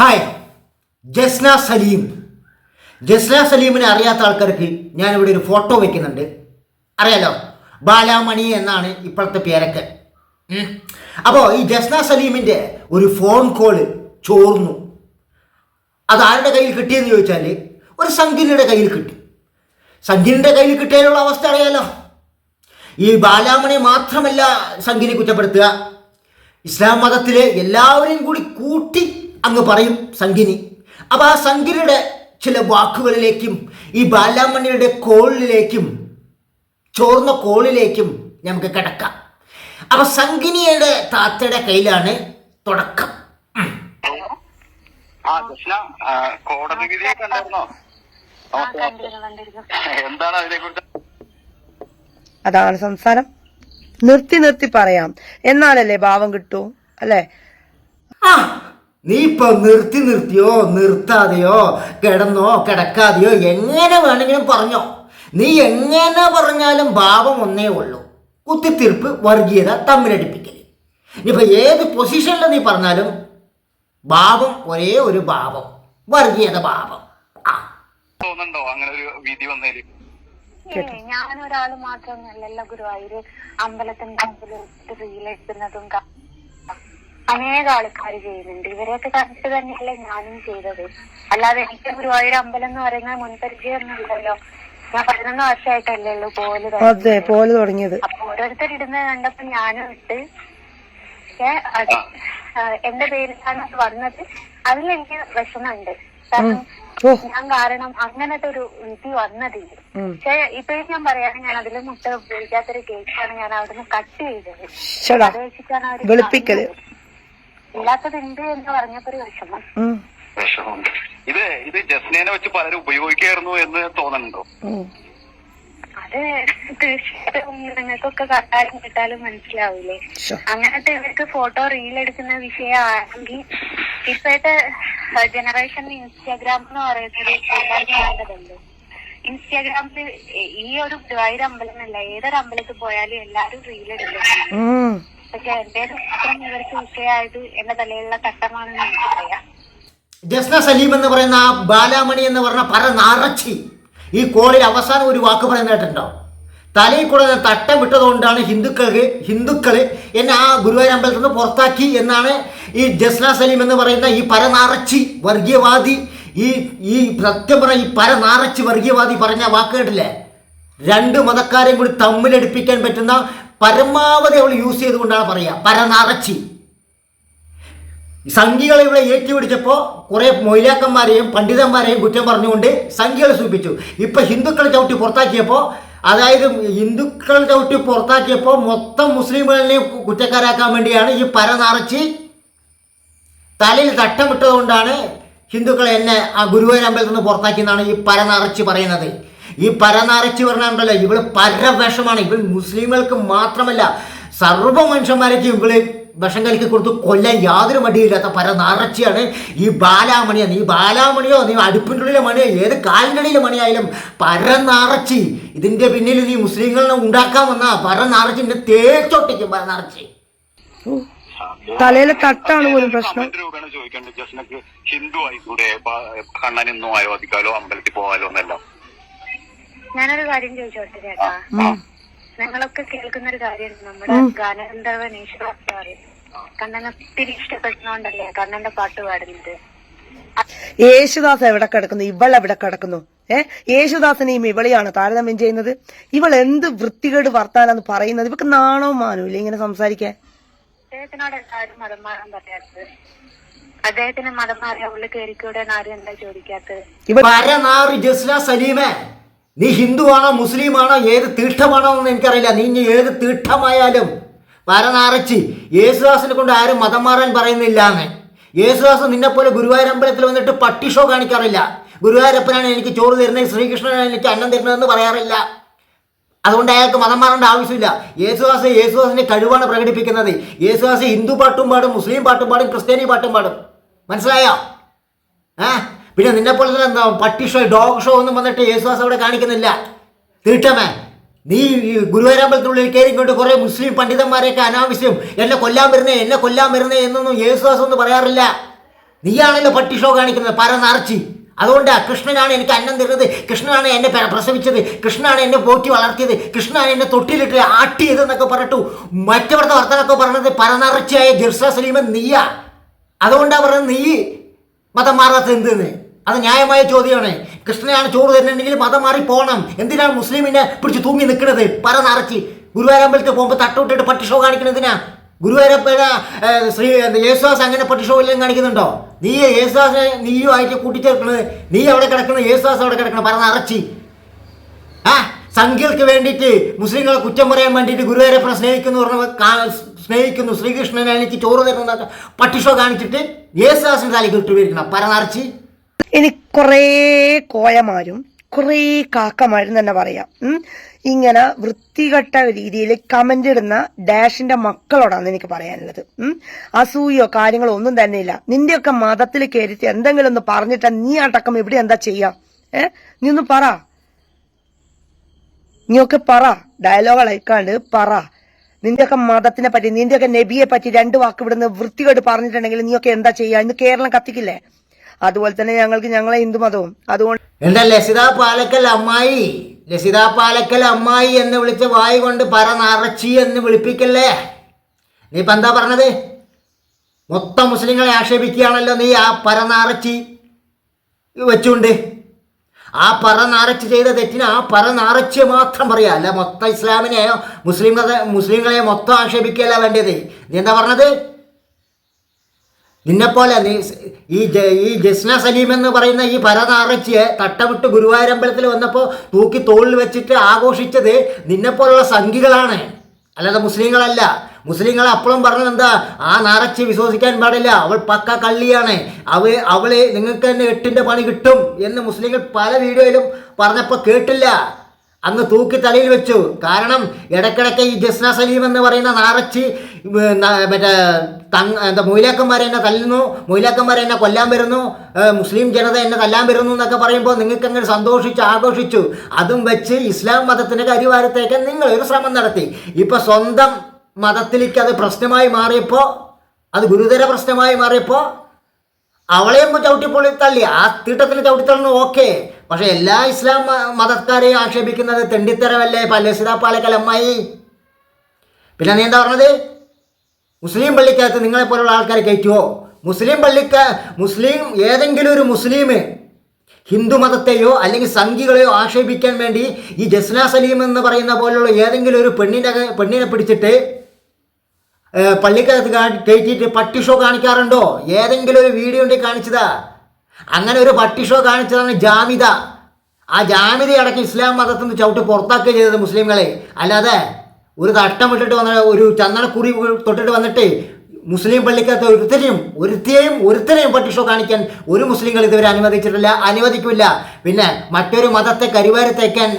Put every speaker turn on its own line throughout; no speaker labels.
Hi Jasna Saleem. Jasna സലീമിനെ അറിയാത്ത ആൾക്കാർക്ക് ഞാനിവിടെ ഒരു ഫോട്ടോ വെക്കുന്നുണ്ട്. അറിയാലോ? ബാലാമണി എന്നാണ് ഇപ്പോഴത്തെ പേരൊക്കെ. അപ്പോൾ ഈ ജസ്ന സലീമിന്റെ ഒരു ഫോൺ കോൾ ചോർന്നു. അത് ആരുടെ കയ്യിൽ കിട്ടിയെന്ന് ചോദിച്ചാൽ ഒരു സംഗീനയുടെ കയ്യിൽ കിട്ടി. സംഗീനിന്റെ കയ്യിൽ കിട്ടിയാലുള്ള അവസ്ഥ അറിയാലോ? ഈ ബാലാമണി മാത്രമല്ല സംഗീനെ കുറ്റപ്പെടുത്തുക. ഇസ്ലാം മതത്തിലെ എല്ലാവരെയും കൂടി കൂട്ടി അങ്ങ് പറയും സംഗിനി. അപ്പോൾ ആ സംഗിനിയുടെ ചില വാക്കുകളിലേക്കും ഈ ബാലാമണ്ണിയുടെ കോളിലേക്കും ചോർന്ന കോളിലേക്കും നമുക്ക് കിടക്കാം. അപ്പൊ സംഗിനിയുടെ താത്തയുടെ കയ്യിലാണ് തുടക്കം.
ആ കൃഷ്ണ കോടതി എന്താണ് അതിനെ കുറിച്ച്?
അതാണ് സംസാരം. നിർത്തി നിർത്തി പറയാം. എന്നാലല്ലേ ഭാവം കിട്ടൂ അല്ലേ?
ആ നീ ഇപ്പൊ നിർത്തി നിർത്തിയോ നിർത്താതെയോ കിടന്നോ കിടക്കാതെയോ എങ്ങനെ വേണമെങ്കിലും പറഞ്ഞോ. നീ എങ്ങനെ പറഞ്ഞാലും ഭാവം ഒന്നേ ഉള്ളൂ. കുത്തിത്തീർപ്പ് വർഗീയത തമ്മിലടിപ്പിക്കൽ ഇനിയിപ്പോൾ ഏത് പൊസിഷനിൽ നീ പറഞ്ഞാലും ഭാവം ഒരേ ഒരു ഭാവം വർഗീയത ഭാവം.
തോന്നുന്നുണ്ടോ? അങ്ങനെ ഒരു വിധി വന്നതിൽ
ഞാൻ ഒരാൾ മാത്രമൊന്നുമല്ലല്ലോ ഗുരുവായൂര് അമ്പലത്തിന്റെ മുമ്പിൽ റീലെടുക്കുന്നതും അനേക ആൾക്കാർ ചെയ്യുന്നുണ്ട്. ഇവരെയൊക്കെ കണ്ടിട്ട് തന്നെയല്ലേ ഞാനും ചെയ്തത്. അല്ലാതെ എനിക്ക് ഗുരുവായൂർ അമ്പലം എന്ന് പറയുന്ന മുൻപരിചയമൊന്നുമില്ലല്ലോ ഞാൻ പതിനൊന്ന് വർഷമായിട്ടല്ലേ ഉള്ളൂ പോൽ
അതെ. പോലെ തുടങ്ങിയത്.
അപ്പൊ ഓരോരുത്തർ ഇടുന്നത് കണ്ടപ്പോ ഞാനും ഇട്ട്. പക്ഷെ അത് എന്റെ പേരിലാണ് അത് വന്നത്. അതിലെനിക്ക് വിഷമമുണ്ട്. കാരണം
ഓ.
ഞാൻ കാരണം അങ്ങനത്തെ ഒരു വിധി വന്നതില്ല. പക്ഷെ ഇപ്പോഴും ഞാൻ പറയാണ് ഞാൻ അതിൽ മുട്ട ഉപയോഗിക്കാത്തൊരു കേക്കാണ് ഞാൻ അവിടുന്ന് കട്ട് ചെയ്തത്.
ഷടാ.
അത് വെച്ചിട്ടാണ് അവർ
വെളുപ്പിക്കൽ.
പറഞ്ഞത്. ഇല്ലാത്തതുണ്ട് എന്ന് പറഞ്ഞപ്പോ ഒരു വിഷമം.
വിഷമമുണ്ട് ഇത് ഇത് ജസ്നേനെ വെച്ച് പലരും ഉപയോഗിക്കായിരുന്നു എന്ന് തോന്നുന്നുണ്ടോ.
അത് തീർച്ചയായിട്ടും നിങ്ങൾക്കൊക്കെ കണ്ടാലും കേട്ടാലും മനസ്സിലാവൂലേ. അങ്ങനത്തെ ഇവർക്ക് ഫോട്ടോ റീൽ എടുക്കുന്ന വിഷയമാണെങ്കിൽ ഇപ്പോഴത്തെ ജനറേഷൻ ഇൻസ്റ്റാഗ്രാം എന്ന് പറയുന്നത് എല്ലാവരും വേണ്ടതല്ലേ ഇൻസ്റ്റാഗ്രാമിൽ ഈ ഒരു ഗുരുവായൂർ അമ്പലം എന്നല്ല ഏതൊരു അമ്പലത്തിൽ പോയാലും എല്ലാരും റീൽ എടുക്കും. പക്ഷെ എന്റെ മാത്രം ഇവർക്ക് വിഷയമായത് എന്റെ തലയിലുള്ള കട്ടമാണെന്ന് എനിക്ക് പറയാം
ജസ്ന സലീം എന്ന് പറയുന്ന ആ ബാലാമണി എന്ന് പറഞ്ഞ പര നാറച്ചി ഈ കോളിൽ അവസാനം ഒരു വാക്ക് പറയുന്ന കേട്ടിട്ടുണ്ടോ? തലയിൽ കൂടെ ഞാൻ തട്ടം വിട്ടതുകൊണ്ടാണ് ഹിന്ദുക്കൾക്ക് ഹിന്ദുക്കൾ എന്നെ ആ ഗുരുവായൂർ അമ്പലത്തിൽ നിന്ന് പുറത്താക്കി എന്നാണ് ഈ ജസ്ന സലീം എന്ന് പറയുന്ന ഈ പരനാറച്ചി വർഗീയവാദി ഈ ഈ സത്യം പറഞ്ഞ ഈ പരനാറച്ചി വർഗീയവാദി പറഞ്ഞ വാക്ക് കേട്ടില്ലേ? രണ്ട് മതക്കാരെയും കൂടി തമ്മിലടിപ്പിക്കാൻ പറ്റുന്ന പരമാവധി അവൾ യൂസ് ചെയ്തുകൊണ്ടാണ് പറയുക. പരനാറച്ചി. സംഘികളെ ഇവിടെ ഏറ്റുപിടിച്ചപ്പോൾ കുറേ മൊയിലാക്കന്മാരെയും പണ്ഡിതന്മാരെയും കുറ്റം പറഞ്ഞുകൊണ്ട് സംഘികളെ സൂചിപ്പിച്ചു. ഇപ്പൊ ഹിന്ദുക്കളെ ചവിട്ടി പുറത്താക്കിയപ്പോൾ അതായത് ഹിന്ദുക്കളെ ചവിട്ടി പുറത്താക്കിയപ്പോൾ മൊത്തം മുസ്ലിമുകളെയും കുറ്റക്കാരാക്കാൻ വേണ്ടിയാണ് ഈ പരനാറച്ചി തലയിൽ തട്ടമിട്ടതുകൊണ്ടാണ് ഹിന്ദുക്കളെ എന്നെ ആ ഗുരുവായൂർ അമ്പലത്തിൽ നിന്ന് പുറത്താക്കി എന്നാണ് ഈ പരനറച്ച് പറയുന്നത്. ഈ പരനറച്ച് പറഞ്ഞാണ്ടല്ലോ ഇവൾ പരവേഷമാണ്. ഇവൾ മുസ്ലിങ്ങൾക്ക് മാത്രമല്ല സർവ മനുഷ്യന്മാരേക്ക് ഇവൾ വിഷം കലക്കി കൊടുത്ത് കൊല്ലാൻ യാതൊരു മടിയില്ലാത്ത പരനാറച്ചിയാണ് ഈ ബാലാമണിയോ. നീ ബാലാമണിയോ നീ അടുപ്പിന്റെ ഉള്ളിലെ മണിയോ ഏത് കാലിന്റെ ഇടയിലെ മണിയായാലും പരനാറച്ചി ഇതിന്റെ പിന്നിൽ നീ മുസ്ലിങ്ങളെ ഉണ്ടാക്കാൻ വന്ന പരനാറച്ചിന്റെ തേച്ചൊട്ടിക്കും പരനാറച്ചി.
ഉം. തലയിലെ തട്ടാണ് പോലും പ്രശ്നം.
ചോദിക്കേണ്ടത് ജസ്നക്ക് ഹിന്ദു ആയിക്കൂടെ പ- കണ്ണനെന്നും ആയോധിക്കാലോ അമ്പലത്തിൽ പോവാലോ എന്നല്ല.
ഞാനൊരു കാര്യം ചോദിച്ചോട്ടെ ചേട്ടാ?
ഞങ്ങളൊക്കെ
നിങ്ങളൊക്കെ കേൾക്കുന്ന ഒരു കാര്യം നമ്മുടെ ഗാനഗന്ധർവൻ ഈശ്വര പറയും. കണ്ണനെ ഒത്തിരി ഇഷ്ടപ്പെടുന്നോണ്ടല്ലേ കണ്ണന്റെ പാട്ട് പാടുന്നത്?
യേശുദാസ് എവിടെ കിടക്കുന്നു? ഇവൾ എവിടെ കിടക്കുന്നു? ഏ? യേശുദാസിനെയും ഇവളെയാണ് താരതമ്യം ചെയ്യുന്നത്. ഇവൾ എന്ത് വൃത്തികേട് വർത്താനാന്ന് പറയുന്നത്? ഇവക്ക് നാണോ മാനൂല്ലേ ഇങ്ങനെ സംസാരിക്കാൻ?
അദ്ദേഹത്തിനോട് എല്ലാവരും മതം മാറാൻ പറയാത്തത്? അദ്ദേഹത്തിന് മതം മാറിയ ഉള്ളിൽ കയറിക്കൂടെ ആരും എന്താ ചോദിക്കാത്തത്?
നീ
പരനാറ് ജസ്ല സലീമേ നീ ഹിന്ദുവാണോ മുസ്ലിമാണോ ഏത് തീർത്ഥമാണോ എന്ന് എനിക്കറിയില്ല. നീ ഇനി ഏത് തീർത്ഥമായാലും പരനാറച്ചി യേശുദാസിനെ കൊണ്ട് ആരും മതം മാറാൻ പറയുന്നില്ല എന്ന് യേശുദാസ് നിന്നെപ്പോലെ ഗുരുവായൂരമ്പലത്തിൽ വന്നിട്ട് പട്ടി ഷോ കാണിക്കാറില്ല. ഗുരുവായൂരപ്പനാണ് എനിക്ക് ചോറ് തരുന്നത് ശ്രീകൃഷ്ണനാണ് എനിക്ക് അന്നം തരുന്നതെന്ന് പറയാറില്ല. അതുകൊണ്ട് അയാൾക്ക് മതം മാറേണ്ട ആവശ്യമില്ല. യേശുദാസ് യേശുദാസിന്റെ കഴിവാണ് പ്രകടിപ്പിക്കുന്നത്. യേശുദാസ് ഹിന്ദു പാട്ടും പാടും മുസ്ലിം പാട്ടും പാടും ക്രിസ്ത്യാനി പാട്ടും പാടും. മനസ്സിലായോ? ഏ? പിന്നെ നിന്നെ പോലെ തന്നെ എന്താ പട്ടി ഷോ ഡോഗ് ഷോ ഒന്നും വന്നിട്ട് യേശുദാസ് അവിടെ കാണിക്കുന്നില്ല. തീട്ടമേ നീ ഈ കയറി കൊണ്ട് കുറെ മുസ്ലിം പണ്ഡിതന്മാരെയൊക്കെ അനാവശ്യം എന്നെ കൊല്ലാൻ വരുന്നേ എന്നെ കൊല്ലാൻ വരുന്നേ എന്നൊന്നും യേശുദാസ് ഒന്നും പറയാറില്ല. നീയാണല്ലോ പട്ടി ഷോ കാണിക്കുന്നത് പര നിറച്ചി അതുകൊണ്ടാ കൃഷ്ണനാണ് എനിക്ക് അന്നം തരുന്നത്. കൃഷ്ണനാണ് എന്നെ പ്രസവിച്ചത്. കൃഷ്ണനാണ് എന്നെ പോറ്റി വളർത്തിയത്. കൃഷ്ണനാണ് എന്നെ തൊട്ടിലിട്ട് ആട്ടിയത് എന്നൊക്കെ പറഞ്ഞിട്ടു മറ്റവരുടെ വർത്തനൊക്കെ പറഞ്ഞത് പരനറച്ചയായ ജിർസ സലീമൻ നീയാ. അതുകൊണ്ടാണ് പറഞ്ഞത് നീ മതം മാറാത്ത എന്തെന്ന്? അത് ന്യായമായ ചോദ്യമാണ്. കൃഷ്ണനാണ് ചോറ് തരുന്നുണ്ടെങ്കിൽ മതം മാറി പോകണം എന്തിനാണ് മുസ്ലിമിനെ പിടിച്ച് തൂങ്ങി നിൽക്കുന്നത്? പരനറച്ച്. ഗുരുവായൂരമ്പലത്തിൽ പോകുമ്പോൾ തട്ടോട്ടിട്ട് പട്ടിഷോ കാണിക്കുന്നതിനാ ഗുരുവായൂരപ്പന ശ്രീ യേശുദാസ് അങ്ങനെ പട്ടി ഷോ എല്ലാം കാണിക്കുന്നുണ്ടോ? നീ യേശുദാസിനെ നീയും ആയിട്ട് കൂട്ടിച്ചേർക്കുന്നത് നീ അവിടെ കിടക്കുന്നത് യേശുദാസ് അവിടെ കിടക്കണം പറഞ്ഞ അറച്ചി. ആ സംഖ്യകൾക്ക് വേണ്ടിയിട്ട് മുസ്ലിങ്ങളെ കുറ്റം പറയാൻ വേണ്ടിയിട്ട് ഗുരുവായൂരപ്പനെ സ്നേഹിക്കുന്നു പറഞ്ഞ സ്നേഹിക്കുന്നു. ശ്രീകൃഷ്ണനെ എനിക്ക് ചോറ് തരുന്ന പട്ടിഷോ കാണിച്ചിട്ട് യേശുദാസിന് തലയ്ക്ക് ഇട്ടുവരിക്കണം പരനറച്ചി
ഇനി കുറേ കോയമാരും കുറേ കാക്കമാരും തന്നെ പറയാം. ഇങ്ങനെ വൃത്തികെട്ട രീതിയിൽ കമന്റ് ഇടുന്ന ഡാഷിന്റെ മക്കളോടാണ് എനിക്ക് പറയാനുള്ളത്. അസൂയോ കാര്യങ്ങളോ ഒന്നും തന്നെ ഇല്ല. നിന്റെയൊക്കെ മതത്തിൽ കയറിയിട്ട് എന്തെങ്കിലും ഒന്ന് പറഞ്ഞിട്ട് നീ അടക്കം ഇവിടെ എന്താ ചെയ്യാ? ഏ? നീ ഒന്ന് പറ. നീയൊക്കെ പറ. ഡയലോഗ് അയക്കാണ്ട് പറ. നിന്റെയൊക്കെ മതത്തിനെ പറ്റി നിന്റെയൊക്കെ നബിയെ പറ്റി രണ്ട് വാക്ക് ഇവിടുന്ന് വൃത്തികേട് പറഞ്ഞിട്ടുണ്ടെങ്കിൽ നീയൊക്കെ എന്താ ചെയ്യാ? ഇന്ന് കേരളം കത്തിക്കില്ലേ? അതുപോലെ തന്നെ ഞങ്ങൾക്ക് ഞങ്ങളെ ഹിന്ദു മതവും അതുകൊണ്ട്
എന്താ ലസിത പാലക്കൽ അമ്മായി? ലസിത പാലക്കൽ അമ്മായി എന്ന് വിളിച്ച് വായി കൊണ്ട് പറ നിറച്ചി എന്ന് വിളിപ്പിക്കല്ലേ? നീ ഇപ്പം എന്താ പറഞ്ഞത്? മൊത്തം മുസ്ലിങ്ങളെ ആക്ഷേപിക്കുകയാണല്ലോ നീ ആ പരനാറച്ചി വെച്ചുകൊണ്ട്. ആ പറ നാറച്ച് ചെയ്ത തെറ്റിന് ആ പറ നാറച്ച് മാത്രം പറയുക അല്ല മൊത്തം ഇസ്ലാമിനെയോ മുസ്ലിം മുസ്ലിങ്ങളെയോ മുസ്ലിങ്ങളെ മൊത്തം ആക്ഷേപിക്കുകയല്ല വേണ്ടത്. നീ എന്താ പറഞ്ഞത്? നിന്നെപ്പോലെ നീ ഈ ഈ ജസ്ന സലീം എന്ന് പറയുന്ന ഈ പരനാറച്ചിയെ തട്ടമിട്ട് ഗുരുവായൂരമ്പലത്തിൽ വന്നപ്പോൾ തൂക്കി തോളിൽ വെച്ചിട്ട് ആഘോഷിച്ചത് നിന്നെപ്പോലുള്ള സംഘികളാണ്. അല്ലാതെ മുസ്ലിങ്ങളല്ല. മുസ്ലിങ്ങൾ അപ്പോഴും പറഞ്ഞത് എന്താ? ആ നാറച്ചി വിശ്വസിക്കാൻ പാടില്ല. അവൾ പക്ക കള്ളിയാണ്. അവ അവൾ നിങ്ങൾക്ക് തന്നെ എട്ടിന്റെ പണി കിട്ടും എന്ന് മുസ്ലിങ്ങൾ പല വീഡിയോയിലും പറഞ്ഞപ്പോൾ കേട്ടില്ല. അങ്ങ് തൂക്കി തലയിൽ വെച്ചു. കാരണം ഇടയ്ക്കിടയ്ക്ക് ഈ ജസ്ന സലീം എന്ന് പറയുന്ന നാറച്ചി മറ്റേ തങ് എന്താ മൊയിലാക്കന്മാരെ എന്നെ തല്ലുന്നു മൊയിലാക്കന്മാരെ എന്നെ കൊല്ലാൻ വരുന്നു മുസ്ലിം ജനത എന്നെ തല്ലാൻ വരുന്നു എന്നൊക്കെ പറയുമ്പോൾ നിങ്ങൾക്ക് അങ്ങനെ സന്തോഷിച്ച് ആഘോഷിച്ചു. അതും വെച്ച് ഇസ്ലാം മതത്തിന്റെ കരിവാരത്തേക്ക് നിങ്ങൾ ഒരു ശ്രമം നടത്തി. ഇപ്പൊ സ്വന്തം മതത്തിലേക്ക് അത് പ്രശ്നമായി മാറിയപ്പോൾ അത് ഗുരുതര പ്രശ്നമായി മാറിയപ്പോൾ അവളെയും ചവിട്ടിപ്പൊളി തള്ളി. ആ തീട്ടത്തിൽ ചവിട്ടിത്തള്ളുന്നു ഓക്കെ. പക്ഷെ എല്ലാ ഇസ്ലാം മതക്കാരെയും ആക്ഷേപിക്കുന്നത് തെണ്ടിത്തരമല്ലേ? പല്ലസിത പാലക്കൽ അമ്മായി? പിന്നെ നീ എന്താ പറഞ്ഞത്? മുസ്ലിം പള്ളിക്കകത്ത് നിങ്ങളെ പോലുള്ള ആൾക്കാരെ കയറ്റുമോ മുസ്ലിം പള്ളിക്ക മുസ്ലിം ഏതെങ്കിലും ഒരു മുസ്ലിം ഹിന്ദു മതത്തെയോ അല്ലെങ്കിൽ സംഘികളെയോ ആക്ഷേപിക്കാൻ വേണ്ടി ഈ ജസ്ന സലീം എന്ന് പറയുന്ന പോലുള്ള ഏതെങ്കിലും ഒരു പെണ്ണിന്റെ പെണ്ണിനെ പിടിച്ചിട്ട് പള്ളിക്കകത്ത് കയറ്റിയിട്ട് പട്ടി ഷോ കാണിക്കാറുണ്ടോ? ഏതെങ്കിലും ഒരു വീഡിയോ ഉണ്ടെങ്കിൽ കാണിച്ചതാ. അങ്ങനെ ഒരു പട്ടി ഷോ കാണിച്ചതാണ് ജാമിത ആ ജാമിത അടക്കം ഇസ്ലാം മതത്തിൽ നിന്ന് ചവിട്ട് പുറത്താക്കുക ചെയ്തത് മുസ്ലിങ്ങളെ. അല്ലാതെ ഒരു കഷ്ടം ഇട്ടിട്ട് വന്ന ഒരു ചന്ദനക്കുറി തൊട്ടിട്ട് വന്നിട്ട് മുസ്ലിം പള്ളിക്കകത്ത് ഒരുത്തരെയും ഒരുത്തിയെയും ഒരുത്തരെയും പട്ടിഷോ കാണിക്കാൻ ഒരു മുസ്ലിങ്ങൾ ഇതുവരെ അനുവദിച്ചിട്ടില്ല അനുവദിക്കില്ല. പിന്നെ മറ്റൊരു മതത്തെ കരിവാരത്തേക്കാൻ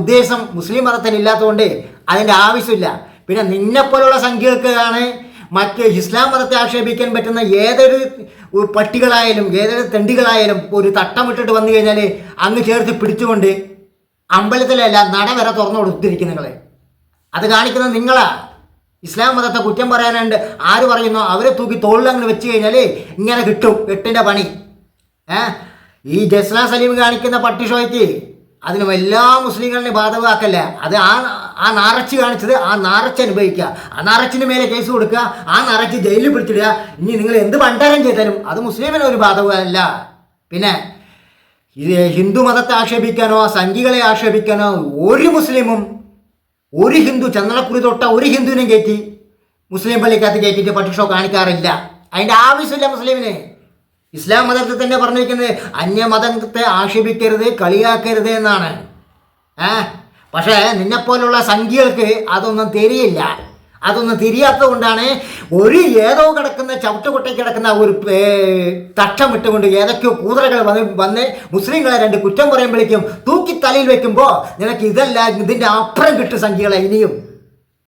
ഉദ്ദേശം മുസ്ലിം മതത്തിന് ഇല്ലാത്തതുകൊണ്ട് അതിന്റെ ആവശ്യമില്ല. പിന്നെ നിന്നെപ്പോലുള്ള സംഖ്യകൾക്കാണ് മറ്റ് ഇസ്ലാം മതത്തെ ആക്ഷേപിക്കാൻ പറ്റുന്ന ഏതൊരു പട്ടികളായാലും ഏതൊരു തെണ്ടികളായാലും ഒരു തട്ടമിട്ടിട്ട് വന്നു കഴിഞ്ഞാൽ അങ്ങ് ചേർത്ത് പിടിച്ചുകൊണ്ട് അമ്പലത്തിലല്ല നട വരെ തുറന്നു കൊടുത്തിരിക്കും നിങ്ങളെ. അത് കാണിക്കുന്നത് നിങ്ങളാ. ഇസ്ലാം മതത്തെ കുറ്റം പറയാനുണ്ട്. ആര് പറയുന്നു അവരെ തൂക്കി തോളിൽ അങ്ങനെ വെച്ച് കഴിഞ്ഞാൽ ഇങ്ങനെ കിട്ടും എട്ടിന്റെ പണി. ഏ? ഈ ജസ്ന സലീം കാണിക്കുന്ന പട്ടി ഷോയ്ക്ക് അതിനും എല്ലാ മുസ്ലിങ്ങളെയും ബാധകമാക്കല്ല? അത് ആ ആ നാറച്ച് കാണിച്ചത് ആ നാറച്ച് അനുഭവിക്കുക. ആ നാറച്ചിന് മേലെ കേസ് കൊടുക്കുക. ആ നാറച്ച് ജയിലിൽ പിടിച്ചിടുക. ഇനി നിങ്ങൾ എന്ത് ഭണ്ഡാരം ചെയ്താലും അത് മുസ്ലിമിന് ഒരു ബാധകമല്ല. പിന്നെ ഇത് ഹിന്ദു മതത്തെ ആക്ഷേപിക്കാനോ സംഘികളെ ആക്ഷേപിക്കാനോ ഒരു മുസ്ലിമും ഒരു ഹിന്ദു ചന്ദനക്കുറി തൊട്ട ഒരു ഹിന്ദുവിനെ കയറ്റി മുസ്ലിം പള്ളിക്കകത്ത് കയറ്റിയിട്ട് പട്ടിഷോ കാണിക്കാറില്ല. അതിന്റെ ആവശ്യമില്ല മുസ്ലിമിന്. ഇസ്ലാം മതത്തിൽ തന്നെ പറഞ്ഞിരിക്കുന്നത് അന്യമതത്തെ ആക്ഷേപിക്കരുത് കളിയാക്കരുത് എന്നാണ്. ഏ? പക്ഷേ നിന്നെപ്പോലുള്ള സംഖ്യകൾക്ക് അതൊന്നും തിരിയില്ല. അതൊന്നും തിരിയാത്തത് കൊണ്ടാണ് ഒരു ഏതോ കിടക്കുന്ന ചവിട്ടുകുട്ടയ്ക്ക് കിടക്കുന്ന ഒരു തട്ടം ഇട്ടുകൊണ്ട് ഏതൊക്കെയോ കൂതറകൾ വന്ന് വന്ന് മുസ്ലിങ്ങളെ രണ്ട് കുറ്റം പറയുമ്പോഴേക്കും തൂക്കി തലയിൽ വെക്കുമ്പോൾ നിനക്ക് ഇതല്ല ഇതിന്റെ അപ്പുറം കിട്ടും സംഖ്യകളെ ഇനിയും.